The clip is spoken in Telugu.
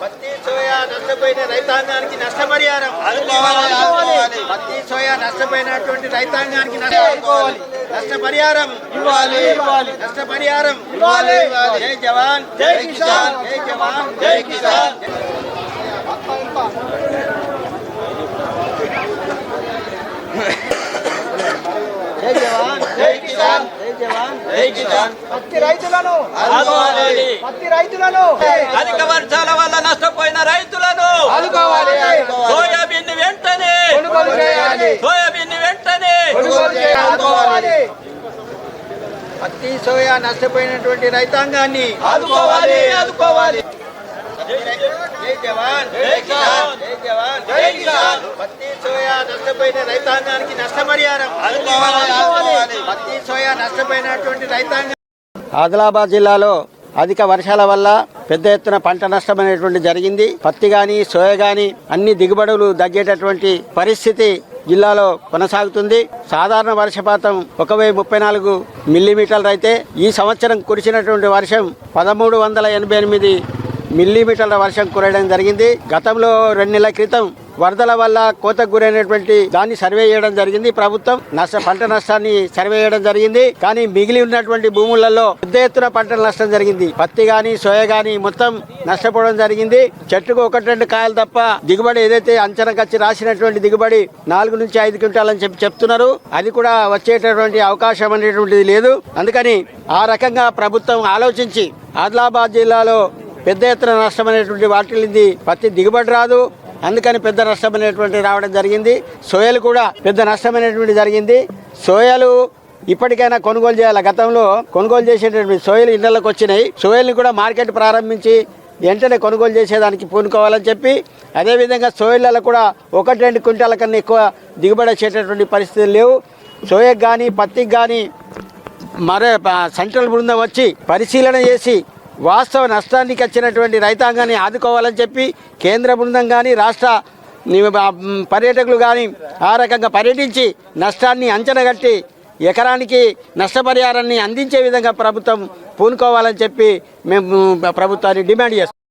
పత్తి సోయా నష్టపోయిన రైతాంగానికి నష్టపరిహారం పత్తి సోయా నష్టపోయినటువంటి రైతాంగానికి నష్టపోవాలి నష్టపరిహారం ఇవ్వాలి నష్టపరిహారం ఇవ్వాలి జై జవాన్ జై కిసాన్ జై జవాన్ జై కిసాన్ జై జవాన్ జై కిసాన్ జై జవాన్ జై కిసాన్ పత్తి రైతులను. ఆదుకోవాలి. పత్తి రైతులను. అధిక వర్షాల వల్ల నష్టపోయిన రైతులను. సోయాబీన్ వెంటనే. కొనుగోలు చేయాలి. సోయాబీన్ వెంటనే. కొనుగోలు చేయాలి. ఆదుకోవాలి. పత్తి సోయా నష్టపోయినటువంటి రైతాంగాన్ని. ఆదుకోవాలి ఆదుకోవాలి. జై జవాన్. జై కిసాన్. జై జవాన్. జై కిసాన్. పత్తి సోయా నష్టపోయిన రైతాంగానికి నష్టపరిహారం. నష్టపోయినటువంటి రైతాంగం. ఆదిలాబాద్ జిల్లాలో అధిక వర్షాల వల్ల పెద్ద ఎత్తున పంట నష్టం అనేటువంటి జరిగింది. పత్తి గాని సోయ గాని అన్ని దిగుబడులు తగ్గేటటువంటి పరిస్థితి జిల్లాలో కొనసాగుతుంది. సాధారణ వర్షపాతం ఒక వెయ్యి ముప్పై నాలుగు మిల్లీమీటర్లు అయితే ఈ సంవత్సరం కురిసినటువంటి వర్షం పదమూడు వందల ఎనభై ఎనిమిది మిల్లీమీటర్ల వర్షం కురయడం జరిగింది. గతంలో రెండు నెలల క్రితం వరదల వల్ల కోతకు గురైనటువంటి దాన్ని సర్వే చేయడం జరిగింది. ప్రభుత్వం నష్ట పంట నష్టాన్ని సర్వే చేయడం జరిగింది. కానీ మిగిలి ఉన్నటువంటి భూములలో పెద్ద ఎత్తున పంట నష్టం జరిగింది. పత్తి గాని సోయ గాని మొత్తం నష్టపోవడం జరిగింది. చెట్టుకు ఒకటి రెండు కాయలు తప్ప దిగుబడి ఏదైతే అంచనాకు వచ్చి రాసినటువంటి దిగుబడి నాలుగు నుంచి ఐదు క్వింటాల్ అని చెప్పి చెప్తున్నారు. అది కూడా వచ్చేటటువంటి అవకాశం అనేటువంటిది లేదు. అందుకని ఆ రకంగా ప్రభుత్వం ఆలోచించి ఆదిలాబాద్ జిల్లాలో పెద్ద ఎత్తున నష్టం అనేటువంటి వాటిల్లింది పత్తి దిగుబడి రాదు. అందుకని పెద్ద నష్టం అనేటువంటి రావడం జరిగింది. సోయలు కూడా పెద్ద నష్టం అనేటువంటి జరిగింది. సోయలు ఇప్పటికైనా కొనుగోలు చేయాలి? గతంలో కొనుగోలు చేసేటటువంటి సోయలు ఇళ్ళకు వచ్చినాయి. సోయల్ని కూడా మార్కెట్ ప్రారంభించి వెంటనే కొనుగోలు చేసేదానికి పూనుకోవాలని చెప్పి అదేవిధంగా సోయలలో కూడా ఒకటి రెండు క్వింటాల కన్నా ఎక్కువ దిగుబడి వచ్చేటటువంటి పరిస్థితులు లేవు. సోయకు కానీ పత్తికి కానీ మరే సెంట్రల్ బృందం వచ్చి పరిశీలన చేసి వాస్తవ నష్టానికి వచ్చినటువంటి రైతాంగాన్ని ఆదుకోవాలని చెప్పి కేంద్ర బృందం కానీ రాష్ట్ర పర్యాటకులు కానీ ఆ రకంగా పర్యటించి నష్టాన్ని అంచనా కట్టి ఎకరానికి నష్టపరిహారాన్ని అందించే విధంగా ప్రభుత్వం పూనుకోవాలని చెప్పి మేము ప్రభుత్వాన్ని డిమాండ్ చేస్తాం